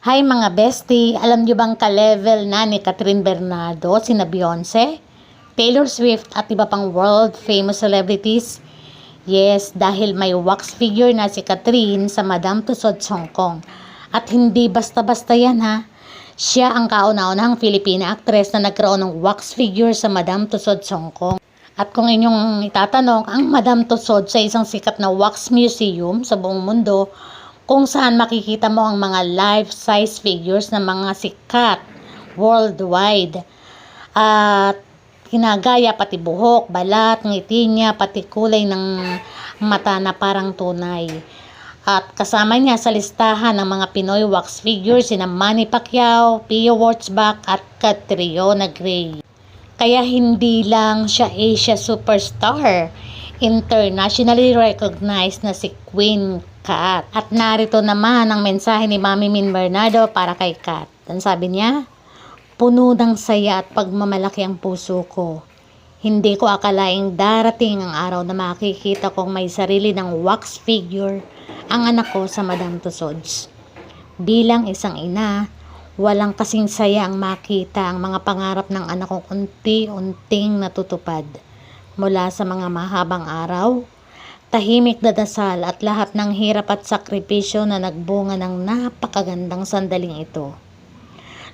Hi mga bestie, alam niyo bang ka-level na ni Catherine Bernardo, sina Beyonce, Taylor Swift at iba pang world famous celebrities? Yes, dahil may wax figure na si Catherine sa Madame Tussauds Hong Kong. At hindi basta-basta yan ha. Siya ang kauna-unahang Filipina actress na nagkaroon ng wax figure sa Madame Tussauds Hong Kong. At kung inyong itatanong, ang Madame Tussauds sa isang sikat na wax museum sa buong mundo kung saan makikita mo ang mga life-size figures ng mga sikat worldwide. At hinagaya pati buhok, balat, ngiti niya, pati kulay ng mata na parang tunay. At kasama niya sa listahan ng mga Pinoy wax figures sina Manny Pacquiao, Pio Wurtzbach at Catriona Gray. Kaya hindi lang siya Asia superstar, internationally recognized na si Queen Kat. At narito naman ang mensahe ni Mami Min Bernardo para kay Kat. Ang sabi niya, puno ng saya at pagmamalaki ang puso ko. Hindi ko akalaing darating ang araw na makikita kong may sarili ng wax figure ang anak ko sa Madame Tussauds. Bilang isang ina, walang kasing saya ang makita ang mga pangarap ng anak ko unti-unting natutupad. Mula sa mga mahabang araw, tahimik na dasal at lahat ng hirap at sakripisyo na nagbunga ng napakagandang sandaling ito.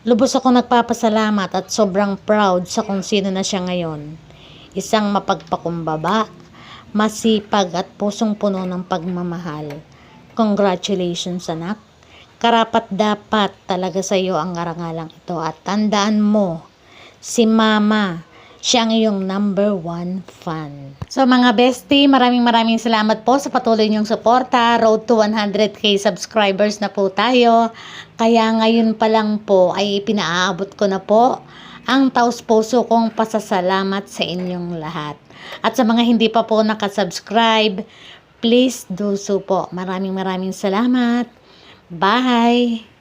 Lubos ako nagpapasalamat at sobrang proud sa kung sino na siya ngayon. Isang mapagpakumbaba, masipag at pusong puno ng pagmamahal. Congratulations anak. Karapat dapat talaga sa iyo ang karangalang ito at tandaan mo, si mama, siya ang iyong number one fan. So mga bestie, maraming maraming salamat po sa patuloy niyong suporta. Road to 100k subscribers na po tayo. Kaya ngayon pa lang po ay pinaaabot ko na po ang taos puso kong pasasalamat sa inyong lahat. At sa mga hindi pa po nakasubscribe, please do so po. Maraming maraming salamat. Bye!